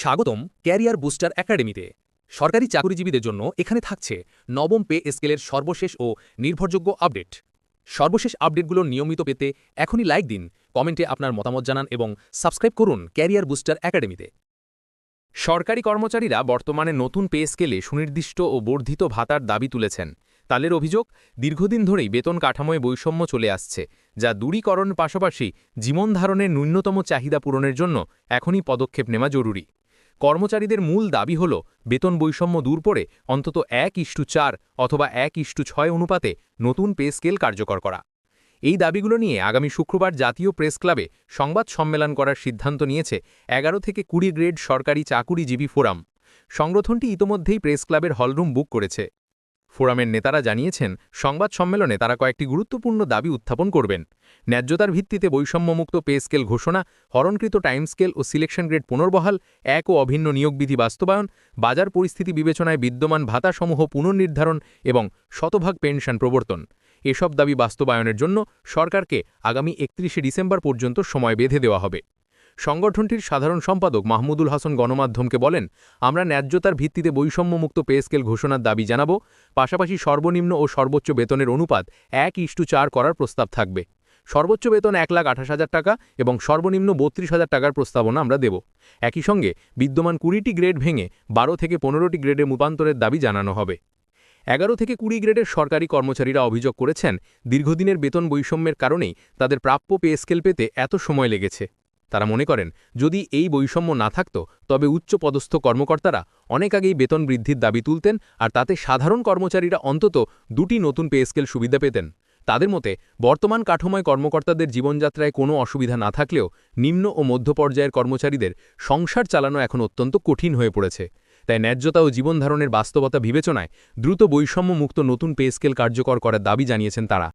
স্বাগতম career booster একাডেমিতে। সরকারি চাকরিজীবীদের জন্য এখানে থাকছে নবম পে স্কেলের সর্বশেষ ও নির্ভরযোগ্য আপডেট। সর্বশেষ আপডেটগুলো নিয়মিত পেতে এখনই লাইক দিন, কমেন্টে আপনার মতামত জানান এবং সাবস্ক্রাইব করুন ক্যারিয়ার বুস্টার একাডেমিতে। সরকারি কর্মচারীরা বর্তমানে নতুন পে স্কেলে সুনির্দিষ্ট ও বর্ধিত ভাতার দাবি তুলেছেন। তাদের অভিযোগ, দীর্ঘদিন ধরেই বেতন কাঠামোয় বৈষম্য চলে আসছে, যা দূরীকরণ পাশাপাশি জীবনধারণের ন্যূনতম চাহিদা পূরণের জন্য এখনই পদক্ষেপ নেওয়া জরুরি। কর্মচারীদের মূল দাবি হল, বেতন বৈষম্য দূর করে অন্তত এক ইষ্টু চার অথবা এক ইষ্টু ছয় অনুপাতে নতুন পে স্কেল কার্যকর করা। এই দাবিগুলো নিয়ে আগামী শুক্রবার জাতীয় প্রেস ক্লাবে সংবাদ সম্মেলন করার সিদ্ধান্ত নিয়েছে এগারো থেকে কুড়ি গ্রেড সরকারি চাকুরিজীবী ফোরাম। সংগঠনটি ইতোমধ্যেই প্রেস ক্লাবের হলরুম বুক করেছে। ফোরামের নেতারা জানিয়েছেন, সংবাদ সম্মেলনে তারা কয়েকটি গুরুত্বপূর্ণ দাবি উত্থাপন করবেন। ন্যায্যতার ভিত্তিতে বৈষম্যমুক্ত পে স্কেল ঘোষণা, হরণকৃত টাইম স্কেল ও সিলেকশন গ্রেড পুনর্বহাল, এক ও অভিন্ন নিয়োগবিধি বাস্তবায়ন, বাজার পরিস্থিতি বিবেচনায় বিদ্যমান ভাতাসমূহ পুনর্নির্ধারণ এবং শতভাগ পেনশন প্রবর্তন। এসব দাবি বাস্তবায়নের জন্য সরকারকে আগামী একত্রিশে ডিসেম্বর পর্যন্ত সময় বেঁধে দেওয়া হবে। সংগঠনটির সাধারণ সম্পাদক মাহমুদুল হাসান গণমাধ্যমকে বলেন, আমরা ন্যায্যতার ভিত্তিতে বৈষম্যমুক্ত পে স্কেল ঘোষণার দাবি জানাব, পাশাপাশি সর্বনিম্ন ও সর্বোচ্চ বেতনের অনুপাত এক ইস্টু চার করার প্রস্তাব থাকবে। সর্বোচ্চ বেতন এক লাখ আঠাশ হাজার টাকা এবং সর্বনিম্ন বত্রিশ হাজার টাকার প্রস্তাবনা আমরা দেব। একই সঙ্গে বিদ্যমান কুড়িটি গ্রেড ভেঙে বারো থেকে পনেরোটি গ্রেডে রূপান্তরের দাবি জানানো হবে। এগারো থেকে কুড়ি গ্রেডের সরকারি কর্মচারীরা অভিযোগ করেছেন, দীর্ঘদিনের বেতন বৈষম্যের কারণেই তাদের প্রাপ্য পে স্কেল পেতে এত সময় লেগেছে। তারা মনে করেন, যদি এই বৈষম্য না থাকত, তবে উচ্চ পদস্থ কর্মকর্তারা অনেক আগেই বেতন বৃদ্ধির দাবি তুলতেন আর তাতে সাধারণ কর্মচারীরা অন্তত দুটি নতুন পে স্কেল সুবিধা পেতেন। তাদের মতে, বর্তমান কাঠামোয় কর্মকর্তাদের জীবনযাত্রায় কোনো অসুবিধা না থাকলেও নিম্ন ও মধ্য পর্যায়ের কর্মচারীদের সংসার চালানো এখন অত্যন্ত কঠিন হয়ে পড়েছে। তাই ন্যায্যতা ও জীবনধারণের বাস্তবতা বিবেচনায় দ্রুত বৈষম্য মুক্ত নতুন পে স্কেল কার্যকর করার দাবি জানিয়েছেন তারা।